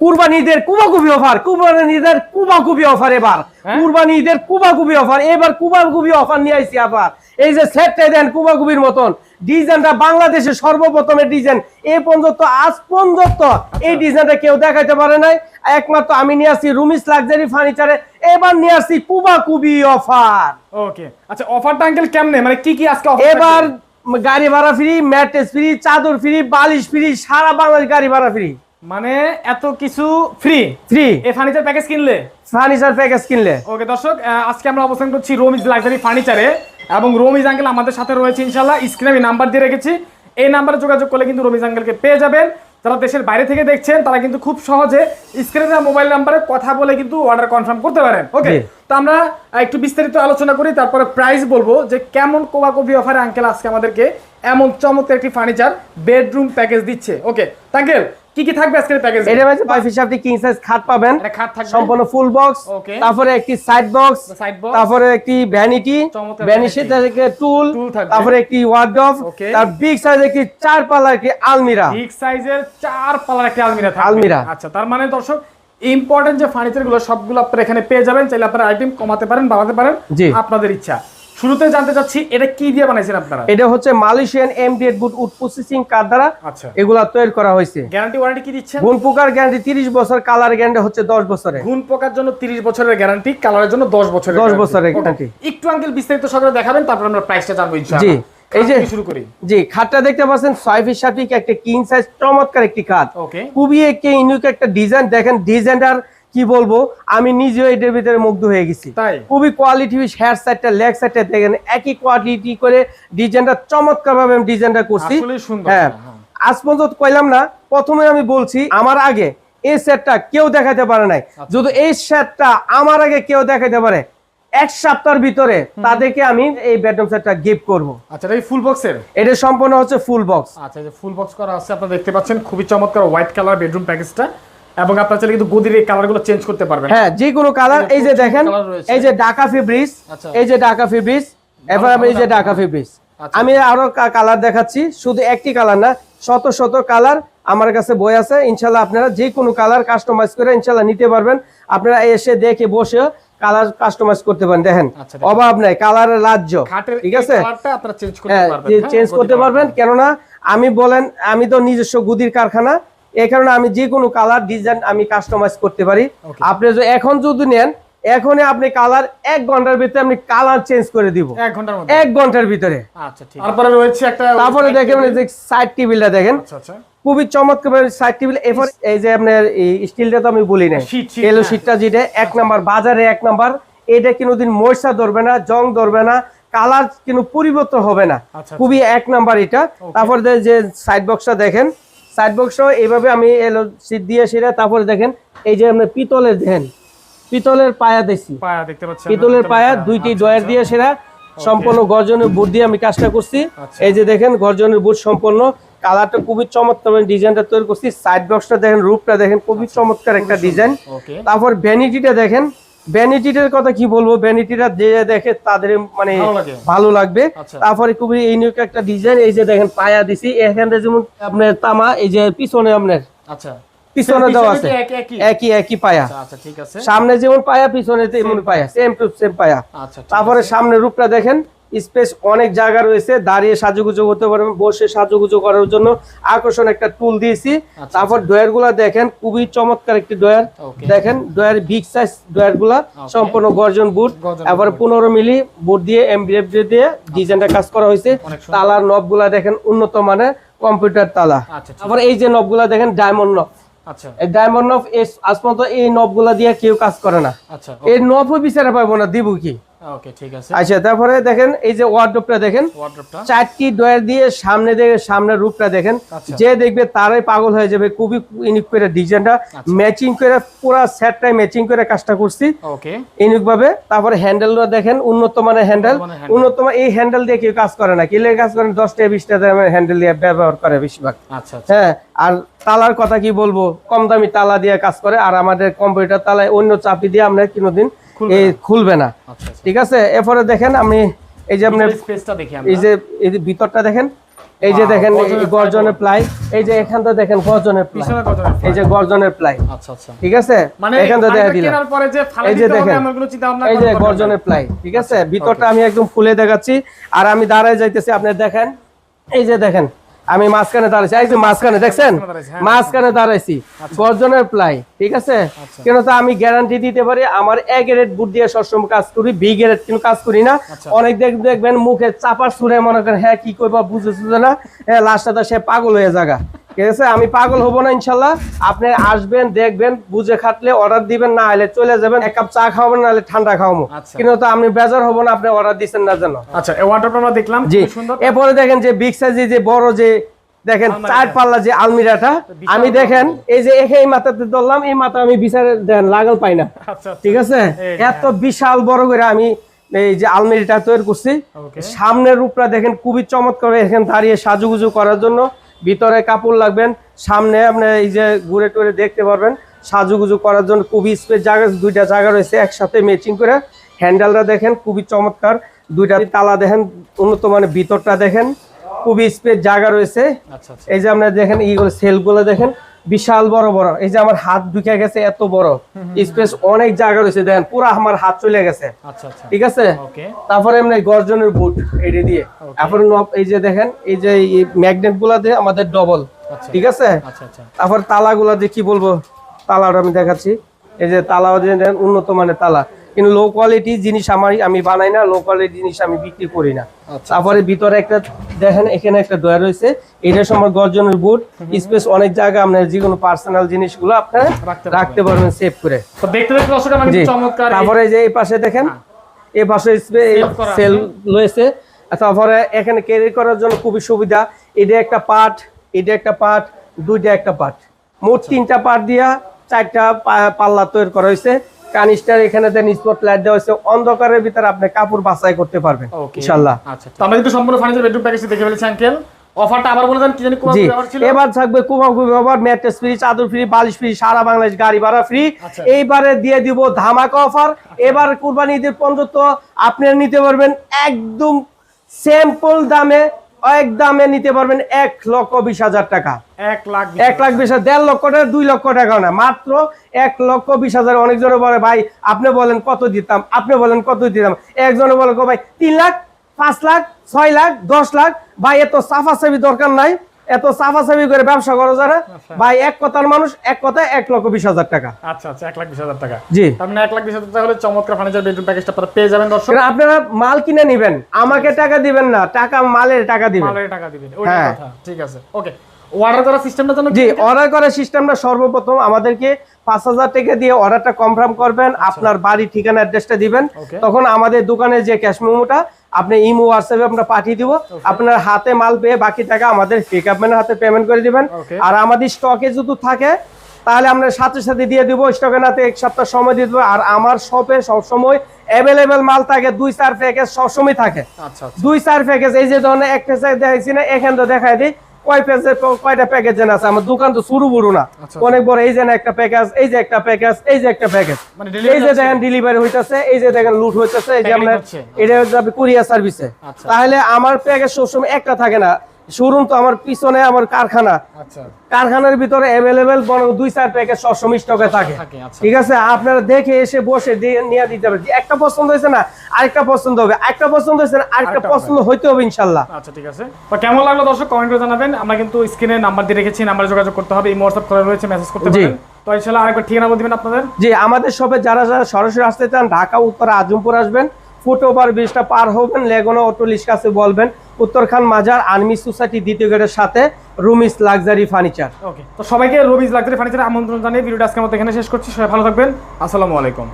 কুরবানি ঈদের কুবাকুবি অফার কুরবানি ঈদের কুবাকুবি অফার এবার। হ্যাঁ? কুরবানি ঈদের কুবাকুবি অফার এবার কুবাকুবি অফার নিয়ে আইছি আবার। এই যে সেটটা দেন কুবাকুবির মতন। ডিজাইনটা বাংলাদেশের সর্বপ্রথমের ডিজাইন। এই পর্যন্ত আজ পর্যন্ত এই ডিজাইনটা কেউ দেখাইতে পারে নাই। একমাত্র আমি নিয়ে আসছি রুমিস লাক্সারি ফার্নিচারে। এবার নিয়ে আসছি কুবাকুবি অফার। ওকে। আচ্ছা অফারটা আঙ্কেল কেমনে? মানে কি কি আজকে এবার গাড়ি ভাড়া ফ্রি ম্যাট্রেস ফ্রি চাদর ফ্রি বালিশ ফ্রি সারা বাংলাদেশ গাড়ি ভাড়া ফ্রি মানে এত কিছু ফ্রি ফ্রি এই ফার্নিচার প্যাকেজ কিনলে? ফার্নিচার প্যাকেজ কিনলে। ওকে দর্শক আজকে আমরা অবস্থান করছি রোমিজ লাক্সারি ফার্নিচারে এবং রোমিজ আঙ্কেল আমাদের সাথে রয়েছে ইনশাল্লাহ স্ক্রিনে আমি নাম্বার দিয়ে রেখেছি। এই নাম্বারে যোগাযোগ করলে কিন্তু রোমিজ আঙ্কেলকে পেয়ে যাবেন। যারা দেশের বাইরে থেকে দেখছেন তারা কিন্তু খুব সহজে স্ক্রিনে মোবাইল নাম্বারে কথা বলে কিন্তু অর্ডার কনফার্ম করতে পারেন। ওকে তো আমরা একটু বিস্তারিত আলোচনা করি তারপরে প্রাইস বলব যে কেমন কোবা কবি অফারে আঙ্কেল আজকে আমাদেরকে এমন চমৎকার একটি ফার্নিচার বেডরুম প্যাকেজ দিচ্ছে। ওকে আঙ্কেল কি কি থাকবে আজকের প্যাকেজ এটা হচ্ছে ফাইভ হিসাবে কিং সাইজ খাট পাবেন। এটা খাট থাকবে? সম্পূর্ণ ফুল বক্স তারপরে একটি সাইড বক্স সাইড বক্স তারপরে একটি ভ্যানিটি ভ্যানিটি থেকে টুল তারপরে একটি ওয়ার্ডরোব তার বিগ সাইজ একটি চার পাল্লা একটি আলমিরা। বিগ সাইজের চার পাল্লার একটা আলমিরা থাকবে। আলমিরা। আচ্ছা তার মানে দর্শক ইম্পর্টেন্ট যে ফার্নিচারগুলো সবগুলো আপনারা এখানে পেয়ে যাবেন। চাইলে আপনারা আইটেম কমাতে পারেন বাড়াতে পারেন। আপনাদের ইচ্ছা। শুরুতে জানতে চাচ্ছি এটা কি দিয়ে বানাইছেন আপনারা? এটা হচ্ছে মালয়েশিয়ান এমডিএড বুট উড প্রসেসিং কার দ্বারা আচ্ছা। এগুলা তৈরি করা হয়েছে। গ্যারান্টি ওয়ারেন্টি কি দিচ্ছেন? গুণ পোকার গ্যারান্টি তিরিশ বছর কালার গ্যারান্টি হচ্ছে দশ বছরের গুণ পোকার জন্য 30 বছরের গ্যারান্টি কালারের জন্য 10 বছরের 10 বছরের guarantee। একটু আঙ্কেল বিস্তারিত সহকারে দেখাবেন তারপর আমরা প্রাইসটা জানব ইনশাআল্লাহ। জি, এই যে- শুরু করি। জি খাটটা দেখতে পাচ্ছেন ফিট সাত একটা কিং সাইজ চমৎকার একটি খাট। খুবই একটি ইউনিক একটা ডিজাইন দেখেন ডিজাইনটার কি বলব? আমি নিজেও এটার ভিতরে মুগ্ধ হয়ে গেছি। তাই? খুবই কোয়ালিটি হেয়ার সাইডটা লেগ সাইডটা দেখেন একই কোয়ালিটি করে ডিজাইনটা চমৎকার ভাবে আমি ডিজাইনটা করছি। হ্যাঁ। হ্যাঁ। আজ পর্যন্ত কইলাম না প্রথমে আমি বলছি আমার আগে এই সেটটা কেউ দেখাতে পারে নাই। আচ্ছা। যদি এই সেটটা আমার আগে কেউ দেখাতে পারে এক সপ্তাহের ভিতরে তাদেরকে আমি এই বেডরুম সেটটা গিফট করব। আচ্ছা এই ফুল বক্সের এটা সম্পূর্ণ হচ্ছে ফুল বক্স আচ্ছা যে ফুল বক্স করা আছে আপনারা দেখতে পাচ্ছেন খুবই চমৎকার হোয়াইট কালার বেডরুম প্যাকেজটা এবং আপনারা চাইলে কিন্তু গদির এই কালারগুলো চেঞ্জ করতে পারবেন। হ্যাঁ যে কোনো কালার এই যে দেখেন এই যে ঢাকা ফেব্রিক্স আচ্ছা। এই যে ঢাকা ফেব্রিক্স এবার আমি এই যে ঢাকা ফেব্রিক্স আচ্ছা। আমি আরও কালার দেখাচ্ছি শুধু একটি কালার না শত শত কালার আমার কাছে বই আছে। ইনশাল্লাহ আপনারা যে কোনো কালার কাস্টমাইজ করে ইনশাল্লাহ নিতে পারবেন। আপনারা এসে দেখে বসে কালার কাস্টমাইজ করতে পারেন। দেখেন আচ্ছা, অভাব নাই কালারের রাজ্য ঠিক আছে? চেঞ্জ করতে হ্যাঁ পারবেন। হ্যাঁ, চেঞ্জ করতে পারবেন। কেননা আমি বলেন আমি তো নিজস্ব গুদির কারখানা এই কারণে আমি যে কোনো কালার ডিজাইন আমি কাস্টমাইজ করতে পারি। আপনি এখন যদি নেন এখনই আপনি কালার এক ঘণ্টার ভিতরে আপনি কালার চেঞ্জ করে দিব। এক ঘণ্টার মধ্যে? এক ঘণ্টার ভিতরে। আচ্ছা ঠিক তারপরে রয়েছে একটা তারপরে দেখেন যে সাইড টেবিলটা দেখেন। আচ্ছা আচ্ছা। খুবই চমৎকার সাইড টেবিল এরপর এই যে আপনার এই স্টিলটা তো আমি বলি না এলো হ্যাঁ। শীটটা যেটা এক নাম্বার বাজারে এক নাম্বার এটা কোনোদিন ময়সা ধরবে না জং ধরবে না। কালার কিন্তু পরিবর্তন হবে না। খুবই এক নাম্বার এটা। তারপর যে সাইড বক্সটা দেখেন সাইড বক্স এইভাবে আমি এলো শীট দিয়ে সেটা তারপরে দেখেন এই যে আপনার পিতলের দেখেন পিতলের পায়া দেখছি। পায়া দেখতে পাচ্ছেন পিতলের পায়া দুইটি ডয়ার দিয়ে সেরা সম্পূর্ণ গর্জনের বুট দিয়ে আমি কাজটা করছি। আচ্ছা। এই যে দেখেন গর্জনের বুট সম্পূর্ণ। কালারটা খুবই চমৎকার ডিজাইনটা তৈরি করছি। সাইড বক্সটা দেখেন রূপটা দেখেন খুবই চমৎকার একটা ডিজাইন। তারপর ভ্যানিটিটা দেখেন ভ্যানিটিটার কথা কি বলব? ভ্যানিটিটা যে দেখে তাদের মানে ভালো লাগবে। আচ্ছা। তারপরে খুবই ইউনিক একটা ডিজাইন এই যে দেখেন পায়া দিছি। এখানে যেমন আপনার তামা এই যে পিছনে আপনার। আচ্ছা। পিছনে দেওয়া আছে। একই? একই? একই পায়া। ঠিক আছে। সামনে যেমন পায়া পিছনে তেমন পায়া সেম টু সেম পায়া। আচ্ছা তারপরে সামনে রূপটা দেখেন। স্পেস অনেক জায়গা রয়েছে দাঁড়িয়ে সাজুগুজু করতে পারবেন বসে সাজুগুজু করার জন্য আকর্ষণ একটা টুল দিয়েছি। আচ্ছা, তারপর ডয়ারগুলা দেখেন খুবই চমৎকার একটি ডয়ার দেখেন ডয়ার বিগ সাইজ ডয়ারগুলা সম্পূর্ণ গর্জন বুট আবার পনেরো মিলি বুট দিয়ে এমব্রয়ডারি দিয়ে ডিজাইনটা কাজ করা হয়েছে। তালার নবগুলা দেখেন উন্নত মানের কম্পিউটার তালা। আচ্ছা আবার এই যে নবগুলা দেখেন ডায়মন্ড নব আচ্ছা। এই ডায়মন্ড নব আজ পর্যন্ত এই নবগুলা দিয়ে কেউ কাজ করে না। আচ্ছা এই নবও বিচারে পাবো না দিব কি? ওকে ঠিক আছে। আচ্ছা তারপরে দেখেন এই যে ওয়ার্ডরোবটা দেখেন চারটি ডয়ার দিয়ে সামনে দেখে সামনের রূপটা দেখেন আচ্ছা। যে দেখবে তারাই পাগল হয়ে যাবে খুবই ইউনিক করে ডিজাইনটা আচ্ছা। ম্যাচিং করে পুরো সেটটাই ম্যাচিং করে কাজটা করছি। ওকে ইউনিক ভাবে তারপরে হ্যান্ডেলটা দেখেন উন্নত মানের হ্যান্ডেল উন্নত এই হ্যান্ডেল দিয়ে কেউ কাজ করে না কিলে কাজ করেন দশটা বিশটা হ্যান্ডেল দিয়ে ব্যবহার করে বেশিরভাগ। আচ্ছা আচ্ছা। হ্যাঁ আর তালার কথা কি বলব কম দামি তালা দিয়ে কাজ করে আর আমাদের কম্পিউটার তালায় অন্য চাপি দিয়ে আমরা কোনোদিন এই খুলবে না। আচ্ছা আচ্ছা। ঠিক আছে? এরপরে দেখেন আমি এই যে আপনার স্পেসটা দেখি আমরা। এই যে এই ভিতরটা দেখেন এই যে দেখেন এই গর্জনের প্লাই এই যে এখানটা দেখেন গর্জনের প্লাই। এই যে গর্জনের প্লাই। আচ্ছা আচ্ছা। ঠিক আছে? মানে এখানটা দেখা দিলাম। এই যে দেখেন এই যে। গর্জনের প্লাই ঠিক আছে? ভিতরটা আমি একদম খুলে দেখাচ্ছি। আর আমি দাঁড়ায় যাইতেছি আপনি দেখেন। এই যে দেখেন আমি মাঝখানে দাঁড়াইছি। এই যে মাঝখানে দেখছেন? মাঝখানে দাঁড়াইছি, হ্যাঁ। মাঝখানে গর্জনের প্লাই ঠিক আছে? আচ্ছা। কেন তো আমি গ্যারান্টি দিতে পারি আমার এ গ্রেড বুট দিয়ে সবসময় কাজ করি বি গ্রেড কিন্তু কাজ করি না। আচ্ছা। অনেক দেখবেন মুখে চাপার সুরে মনে করেন হ্যাঁ কি করবা বুঝেছ সুঝে না। হ্যাঁ লাস্টটা সে পাগল হয়ে জায়গা ঠিক আছে? আমি পাগল হব না ইনশাল্লাহ। আপনি আসবেন দেখবেন বুঝে খাটলে অর্ডার দিবেন না হলে চলে যাবেন। এক কাপ চা খাওয়াবেন না হলে ঠান্ডা খাওয়াবো। আচ্ছা। কিন্তু তো আপনি বেজার হব না আপনি অর্ডার দিচ্ছেন না জানো আচ্ছা এই ওয়াটার আমরা দেখলাম জি। এরপরে দেখেন যে বিগ সাইজে যে বড় যে দেখেন চার পাল্লা যে আলমিরাটা আমি দেখেন এই যে এই মাথাতে ধরলাম এই মাথা আমি বিচারে দেন লাগাল পাই না। আচ্ছা আচ্ছা। ঠিক আছে? এত বিশাল বড় করে আমি এই যে আলমিরিটা তৈরি করছি। সামনের রূপটা দেখেন খুবই চমৎকার এখানে দাঁড়িয়ে সাজুগুজু করার জন্য। ভিতরে কাপড় লাগবেন সামনে আপনি এই যে ঘুরে টুরে দেখতে পারবেন সাজুগুজু করার জন্য খুবই স্পেস জায়গা দুইটা জায়গা রয়েছে একসাথে ম্যাচিং করে। হ্যান্ডেলটা দেখেন খুবই চমৎকার। দুইটা তালা দেখেন উন্নত মানের ভিতরটা দেখেন খুবই স্পেস জায়গা রয়েছে। আচ্ছা আচ্ছা। এই যে আপনার দেখেন ইগুলো সেলগুলো দেখেন বিশাল বড় বড়। এই যে আমার হাত ঢুকে গেছে এত বড়। স্পেস অনেক জায়গা রয়েছে দেখেন পুরো আমার হাত চলে গেছে। আচ্ছা আচ্ছা। ঠিক আছে? তারপরে এমনি গর্জনের বুট এটা দিয়ে. তারপরে এই যে দেখেন এই যে ম্যাগনেটগুলা দিয়ে আমাদের ডবল আচ্ছা। ঠিক আছে? তারপর তালা গুলা দিয়ে কি বলব? তালাটা আমি দেখাচ্ছি। এই যে তালাও দিয়ে দেখেন উন্নত মানের তালা। কিন্তু লো কোয়ালিটি জিনিস আমার আমি বানাই না লো কোয়ালিটি জিনিস আমি বিক্রি করি না। আচ্ছা। তারপরে ভিতরে একটা দেখেন এখানে একটা ডয়ার রয়েছে। এটা সময় গর্জনের বুট স্পেস অনেক জায়গা আপনার যে কোনো পার্সোনাল জিনিসগুলো আপনারা রাখতে পারবেন। সেভ করে। তারপরে যে এই পাশে দেখেন এই পাশে সেল রয়েছে। তারপরে এখানে ক্যারি করার জন্য খুবই সুবিধা। এটা একটা পার্ট এটা একটা পার্ট দুইটা একটা পার্ট মোট আচ্ছা। তিনটা পার্ট দিয়া চারটা পাল্লা তৈরি করা হয়েছে। কানিস্টার এখানে দেন স্পট লাইট দেওয়া হয়েছে অন্ধকারের ভিতরে আপনি কাপড় বাছাই করতে পারবেন ওকে ইনশাল্লাহ। আচ্ছা তো আমরা কিন্তু সম্পূর্ণ ফার্নিচার বেডরুম প্যাকেজ দেখে ফেলেছি আঙ্কেল অফারটা আবার বলে দেন কি জানি কোন অফার ছিল? এবার থাকবে অফার ম্যাট্রেস ফ্রি চাদর ফ্রি বালিশ ফ্রি সারা বাংলাদেশ গাড়ি ভাড়া ফ্রি আচ্ছা। এইবারে দিয়ে দিব ধামাকা অফার এবার কুরবানি ঈদের পর্যন্ত আপনি নিতে পারবেন একদম স্যাম্পল দামে এক দামে নিতে পারবেন এক লক্ষ বিশ হাজার টাকা। এক লাখ বিশ এক লাখ বিশ হাজার দেড় লক্ষ টাকা দুই লক্ষ টাকা না মাত্র এক লক্ষ বিশ হাজার। অনেকজনে বলে ভাই আপনি বলেন কত দিতাম আপনি বলেন কত দিতাম? একজনে বলে গো ভাই তিন লাখ পাঁচ লাখ ছয় লাখ দশ লাখ ভাই এত সাফাসাফি দরকার নাই। এত সাফাসাফি করে ব্যবসা করো যারা ভাই এক কথার মানুষ এক কথায় এক লক্ষ বিশ হাজার টাকা। আচ্ছা আচ্ছা এক লাখ বিশ হাজার টাকা। জি। তার মানে এক লাখ বিশ হাজার টাকা হলে চমৎকার ফার্নিচার বেডরুম প্যাকেজটা আপনারা পেয়ে যাবেন দর্শক। আপনারা মাল কিনে নিবেন আমাকে টাকা দিবেন না টাকা মালের টাকা দিবেন। মালের টাকা দিবেন ওই হ্যাঁ। কথা ঠিক আছে। ওকে অর্ডার করার সিস্টেমটা জানো জি অর্ডার করার সিস্টেমটা সর্বপ্রথম আমাদেরকে পাঁচ হাজার টাকা দিয়ে অর্ডারটা কনফার্ম করবেন আপনার বাড়ি ঠিকানা অ্যাড্রেসটা দিবেন। তখন আমাদের দোকানে যে ক্যাশ মেমোটা আপনি ইমো হোয়াটসঅ্যাপে আমরা পাঠিয়ে দিব। আপনার হাতে মাল পেয়ে বাকি টাকা আমাদের পিকআপম্যানের হাতে পেমেন্ট করে দিবেন। আর আমাদের স্টকে যদি থাকে তাহলে আমরা সাথে সাথে দিয়ে দিব। স্টকে নাতে এক সপ্তাহ সময় দিয়ে দেবো। আর আমার শপে সবসময় অ্যাভেলেবেল মাল থাকে। দুই চার প্যাকেজ সবসময় থাকে। আচ্ছা আচ্ছা। দুই চার প্যাকেজ এই যে ধরনের এক প্যাকেজ দেখাইছি না এখান তো দেখাই দিই। কয় প্যাকেজের কয়টা প্যাকেজ যেন আছে আমার দোকান তো শুরু বড় না আচ্ছা। অনেক বড় এই যে একটা প্যাকেজ এই যে একটা প্যাকেজ এই যে একটা প্যাকেজ মানে এই যে দেখেন ডেলিভারি হইতাছে এই যে দেখেন লুট হইতাছে এই যে আমরা। এটা যাবে কুরিয়ার সার্ভিসে আচ্ছা। তাহলে আমার প্যাকেজ সবসময় একটা থাকে না শোরুম তো আমার পিছনে আমার কারখানা। আচ্ছা। কারখানার ভিতরে অ্যাভেলেবেল দুই চার প্যাকেজ সবসময় স্টকে থাকে। থাকে, আচ্ছা। ঠিক আছে? আপনারা দেখে এসে বসে নিয়ে দিতে পারেন। একটা পছন্দ হয়েছে না আরেকটা পছন্দ হবে। একটা পছন্দ হয়েছে না আরেকটা পছন্দ হইতে হবে ইনশাল্লাহ। আচ্ছা ঠিক আছে। তো কেমন লাগল দর্শক? কমেন্ট করে জানাবেন। আমরা কিন্তু স্ক্রিনে নাম্বার দিয়ে রেখেছি নাম্বারে যোগাযোগ করতে হবে। এই হোয়াটসঅ্যাপ করা রয়েছে মেসেজ করতে। পারেন। তো ইনশাআল্লাহ আরেকবার ঠিকানা দিবেন আপনাদের। জি আমাদের শপে যারা যারা সরাসরি আসতে চান ঢাকা উত্তর আজমপুর আসবেন। ফুট ওভার ব্রিজটা পার হবেন লেগুনা অটোলিশ কাছে বলবেন। উত্তরখান মাজার আর্মি সোসাইটি দ্বিতীয় গেটের সাথে রুমিস লাক্সারি ফার্নিচার। ওকে, তো সবাইকে রুমিস লাক্সারি ফার্নিচার আমন্ত্রণ জানিয়ে ভিডিওটা আজকের মতো এখানে শেষ করছি। সবাই ভালো থাকবেন। আসসালামু আলাইকুম।